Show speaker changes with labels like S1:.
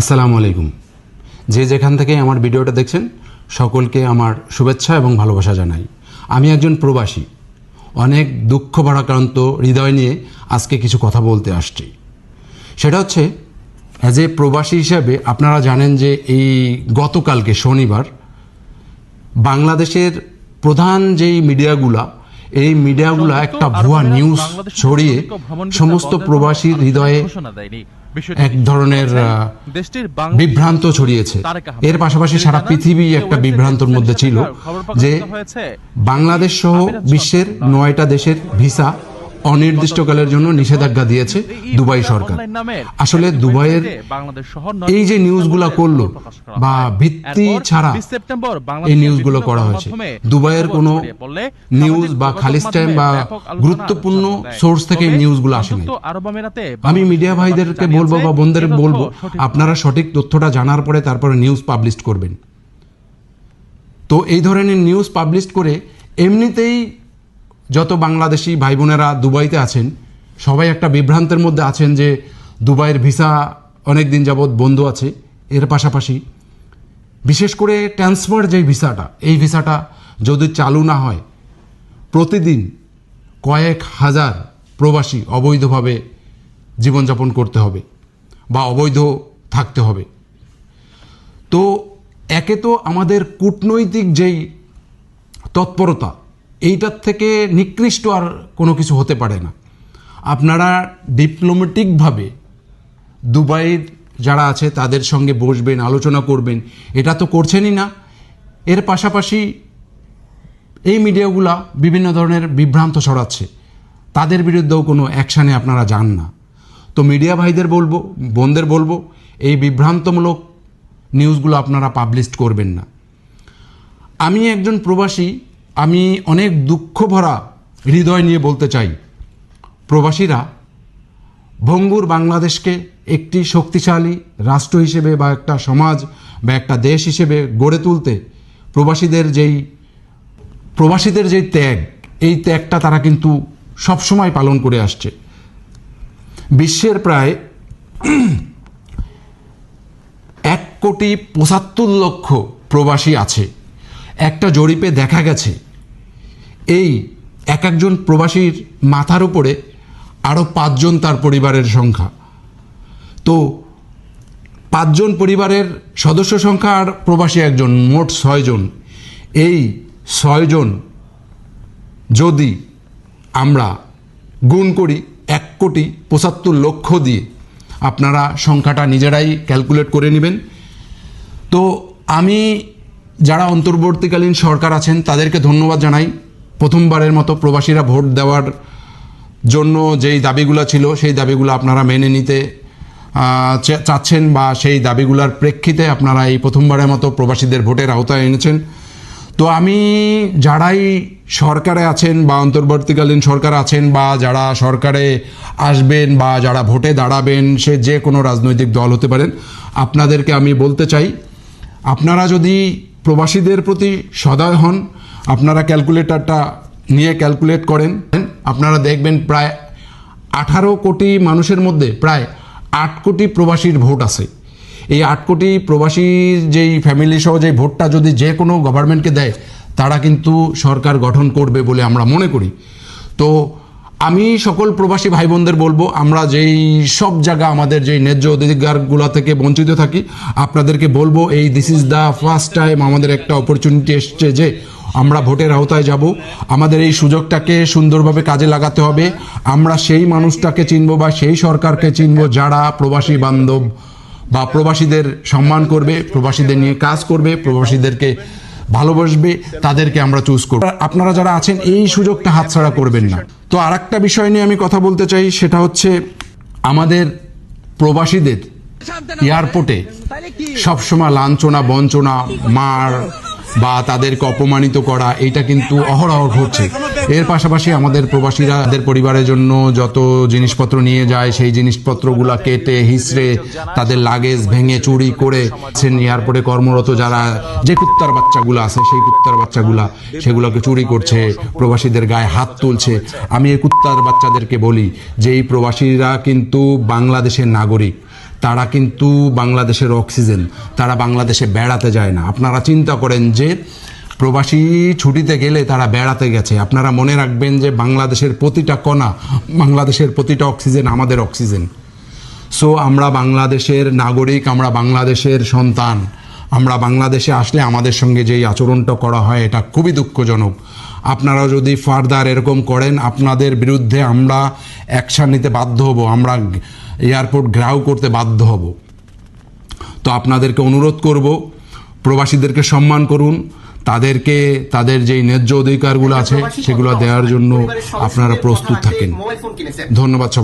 S1: আসসালামু আলাইকুম। যে যেখান থেকে আমার ভিডিওটা দেখছেন সকলকে আমার শুভেচ্ছা এবং ভালোবাসা জানাই। আমি একজন প্রবাসী। অনেক দুঃখ ভারাক্রান্ত হৃদয় নিয়ে আজকে কিছু কথা বলতে আসছি। সেটা হচ্ছে অ্যাজ এ প্রবাসী হিসাবে আপনারা জানেন যে এই গতকালকে শনিবার বাংলাদেশের প্রধান যেই মিডিয়াগুলা এই মিডিয়াগুলা একটা ভুয়া নিউজ ছড়িয়ে সমস্ত প্রবাসীর হৃদয়ে এক ধরনের বিভ্রান্ত ছড়িয়েছে। এর পাশাপাশি সারা পৃথিবী একটা বিভ্রান্তর মধ্যে ছিল যে বাংলাদেশ সহ বিশ্বের নয়টা দেশের ভিসা অনির্দিষ্টকালের জন্য নিষেধাজ্ঞা দিয়েছে দুবাই সরকার। আসলে দুবাইয়ের এই যে নিউজগুলো করল বা ভিত্তি ছাড়া এই নিউজগুলো করা হয়েছে, দুবাইয়ের কোনো নিউজ বা খালিস টাইম বা গুরুত্বপূর্ণ সোর্স থেকে নিউজগুলো আসে নাই আমি মিডিয়া ভাইদেরকে বলব বা বোনদের বলব, আপনারা সঠিক তথ্যটা জানার পরে তারপরে নিউজ পাবলিশ করবেন। তো এই ধরনের নিউজ পাবলিশ করে এমনিতেই যত বাংলাদেশি ভাই বোনেরা দুবাইতে আছেন, সবাই একটা বিভ্রান্তের মধ্যে আছেন যে দুবাইয়ের ভিসা অনেক দিন যাবৎ বন্ধ আছে। এর পাশাপাশি বিশেষ করে ট্রান্সফার যে ভিসাটা, এই ভিসাটা যদি চালু না হয়, প্রতিদিন কয়েক হাজার প্রবাসী অবৈধভাবে জীবনযাপন করতে হবে বা অবৈধ থাকতে হবে। তো একে তো আমাদের কূটনৈতিক যেই তৎপরতা এইটার থেকে নিকৃষ্ট আর কোনো কিছু হতে পারে না। আপনারা ডিপ্লোমেটিকভাবে দুবাইয়ের যারা আছে, তাদের সঙ্গে বসবেন, আলোচনা করবেন। এটা তো করছেনই না। এর পাশাপাশি এই মিডিয়াগুলা বিভিন্ন ধরনের বিভ্রান্ত ছড়াচ্ছে। তাদের বিরুদ্ধেও কোনো অ্যাকশানে আপনারা যান না। তো মিডিয়া ভাইদের বলব, বোনদের বলব, এই বিভ্রান্তমূলক নিউজগুলো আপনারা পাবলিশ করবেন না। আমি একজন প্রবাসী আমি অনেক দুঃখ ভরা হৃদয় নিয়ে বলতে চাই। প্রবাসীরা, ভঙ্গুর বাংলাদেশকে একটি শক্তিশালী রাষ্ট্র হিসেবে বা একটা সমাজ বা একটা দেশ হিসেবে গড়ে তুলতে প্রবাসীদের যেই প্রবাসীদের যেই ত্যাগ, এই ত্যাগটা তারা কিন্তু সবসময় পালন করে আসছে। বিশ্বের প্রায় এক কোটি পঁচাত্তর লক্ষ প্রবাসী আছে। একটা জরিপে দেখা গেছে, এই এক একজন প্রবাসীর মাথার উপরে আরও পাঁচজন তার পরিবারের সংখ্যা। তো পাঁচজন পরিবারের সদস্য সংখ্যা আর প্রবাসী একজন, মোট ছয়জন। এই ছয়জন যদি আমরা গুণ করি এক কোটি পঁচাত্তর লক্ষ দিয়ে, আপনারা সংখ্যাটা নিজেরাই ক্যালকুলেট করে নেবেন। তো আমি যারা অন্তর্বর্তীকালীন সরকার আছেন, তাদেরকে ধন্যবাদ জানাই। প্রথমবারের মতো প্রবাসীরা ভোট দেওয়ার জন্য যেই দাবিগুলো ছিল, সেই দাবিগুলো আপনারা মেনে নিতে চাচ্ছেন বা সেই দাবিগুলোর প্রেক্ষিতে আপনারা এই প্রথমবারের মতো প্রবাসীদের ভোটের আওতায় এনেছেন। তো আমি যারাই সরকারে আছেন বা অন্তর্বর্তীকালীন সরকার আছেন বা যারা সরকারে আসবেন বা যারা ভোটে দাঁড়াবেন, সে যে কোনো রাজনৈতিক দল হতে পারেন, আপনাদেরকে আমি বলতে চাই, আপনারা যদি প্রবাসীদের প্রতি সদয় হন। আপনারা ক্যালকুলেটরটা নিয়ে ক্যালকুলেট করেন। আপনারা দেখবেন প্রায় আঠারো কোটি মানুষের মধ্যে প্রায় আট কোটি প্রবাসীর ভোট আছে। এই আট কোটি প্রবাসীর যেই ফ্যামিলি সহ যেই ভোটটা যদি যে কোনো গভর্নমেন্টকে দেয়, তারা কিন্তু সরকার গঠন করবে বলে আমরা মনে করি। তো আমি সকল প্রবাসী ভাই বোনদের বলব, আমরা যেই সব জায়গা আমাদের যেই ন্যায্য অধিকারগুলো থেকে বঞ্চিত থাকি, আপনাদেরকে বলব, এই this is the first time আমাদের একটা অপরচুনিটি এসছে যে আমরা ভোটের আওতায় যাব। আমাদের এই সুযোগটাকে সুন্দরভাবে কাজে লাগাতে হবে। আমরা সেই মানুষটাকে চিনব বা সেই সরকারকে চিনব যারা প্রবাসী বান্ধব বা প্রবাসীদের সম্মান করবে, প্রবাসীদের নিয়ে কাজ করবে, প্রবাসীদেরকে ভালোবাসবে, তাদেরকে আমরা চুজ করব। আপনারা যারা আছেন, এই সুযোগটা হাতছাড়া করবেন না। তো আর একটা বিষয় নিয়ে আমি কথা বলতে চাই, সেটা হচ্ছে আমাদের প্রবাসীদের এয়ারপোর্টে সবসময় লাঞ্ছনা, বঞ্চনা, মার বা তাদেরকে অপমানিত করা, এটা কিন্তু অহরহ ঘটছে। এর পাশাপাশি আমাদের প্রবাসীরা, তাদের পরিবারের জন্য যত জিনিসপত্র নিয়ে যায়, সেই জিনিসপত্রগুলা কেটে হিসড়ে তাদের লাগেজ ভেঙে, চুরি করে এয়ারপোর্টে কর্মরত যারা, যে কুত্তার বাচ্চাগুলো আছে, সেই কুত্তার বাচ্চাগুলা সেগুলোকে চুরি করছে, প্রবাসীদের গায়ে হাত তুলছে। আমি এই কুত্তার বাচ্চাদেরকে বলি যে, এই প্রবাসীরা কিন্তু বাংলাদেশের নাগরিক। তারা কিন্তু বাংলাদেশের অক্সিজেন, তারা বাংলাদেশে বেড়াতে যায় না। আপনারা চিন্তা করেন যে প্রবাসী ছুটিতে গেলে তারা বেড়াতে গেছে। আপনারা মনে রাখবেন যে বাংলাদেশের প্রতিটা কণা, বাংলাদেশের প্রতিটা অক্সিজেন আমাদের অক্সিজেন। সো আমরা বাংলাদেশের নাগরিক, আমরা বাংলাদেশের সন্তান। আমরা বাংলাদেশে আসলে আমাদের সঙ্গে যেই আচরণটা করা হয়, এটা খুবই দুঃখজনক। আপনারা যদি ফার্দার এরকম করেন, আপনাদের বিরুদ্ধে আমরা অ্যাকশান নিতে বাধ্য হব। আমরা এয়ারপোর্ট গ্রাউ করতে বাধ্য হব। তো আপনাদেরকে অনুরোধ করব প্রবাসীদেরকে সম্মান করুন তাদেরকে তাদের যেই ন্যায্য অধিকারগুলো আছে সেগুলো দেওয়ার জন্য আপনারা প্রস্তুত থাকেন। ধন্যবাদ